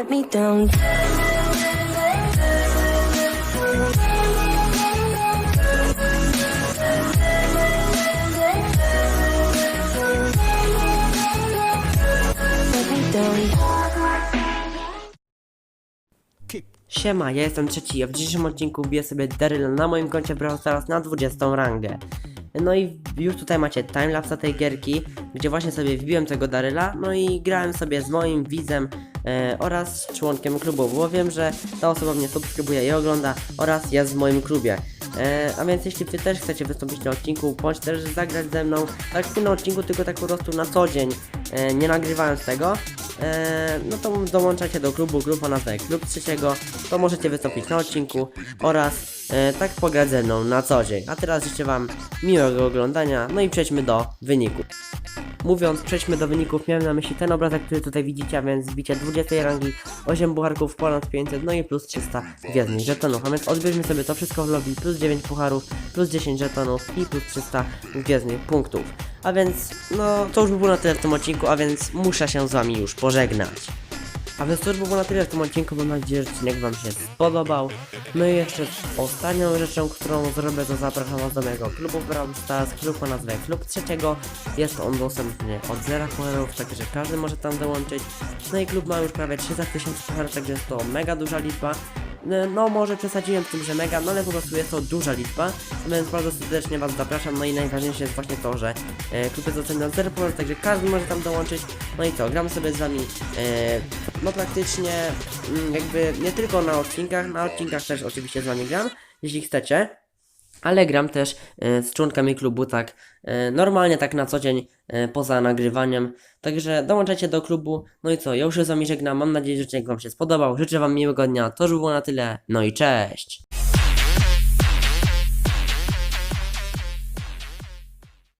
Let me down. Siema, ja jestem trzeci, a w dzisiejszym odcinku biję sobie Daryla na moim koncie Brawl Stars na 20 rangę. No i już tutaj macie timelapsa tej gierki, gdzie właśnie sobie wbiłem tego Daryla, no i grałem sobie z moim widzem e, oraz członkiem klubu, bo wiem, że ta osoba mnie subskrybuje i ogląda oraz jest w moim klubie. E, a więc jeśli wy też chcecie wystąpić na odcinku, bądź też zagrać ze mną, tak nie na odcinku, tylko tak po prostu na co dzień, e, nie nagrywając tego, no to dołączacie do klubu, grupa nazwę Klub Trzeciego, to możecie wystąpić na odcinku oraz tak pograć ze mną na co dzień. A teraz życzę wam miłego oglądania, no i przejdźmy do wyniku. Mówiąc, przejdźmy do wyników, miałem na myśli ten obrazek, który tutaj widzicie, a więc wbicie 20 rangi, 8 bucharków, ponad 500, no i plus 300 gwiezdnych żetonów. A więc odbierzmy sobie to wszystko w lobby, plus 9 pucharów, plus 10 żetonów i plus 300 gwiezdnych punktów. A więc, no, to już by było na tyle w tym odcinku, a więc muszę się z wami już pożegnać. A więc to już by było na tyle w tym odcinku, mam nadzieję, że odcinek wam się spodobał. No i jeszcze ostatnią rzeczą, którą zrobię, to zapraszam was do mojego klubu Brawl Stars, klub o nazwie Klub Trzeciego. Jest on dostępny od zera pucharów, także każdy może tam dołączyć. No i klub ma już prawie 300 tysięcy także jest to mega duża liczba. No, No może przesadziłem z tym, że mega, no ale po prostu jest to duża liczba, więc bardzo serdecznie was zapraszam, no i najważniejsze jest właśnie to, że e, klub jest oceniony od 0 pucharów, także każdy może tam dołączyć. No i co, gramy sobie z wami, e, no praktycznie mm, jakby nie tylko na odcinkach, na odcinkach też oczywiście z wami gram, jeśli chcecie. Ale gram też e, z członkami klubu tak e, normalnie, tak na co dzień, e, poza nagrywaniem. Także dołączajcie do klubu. No i co, ja już się z wami żegnam. Mam nadzieję, że odcinek wam się spodobał. Życzę wam miłego dnia. To już było na tyle. No i cześć!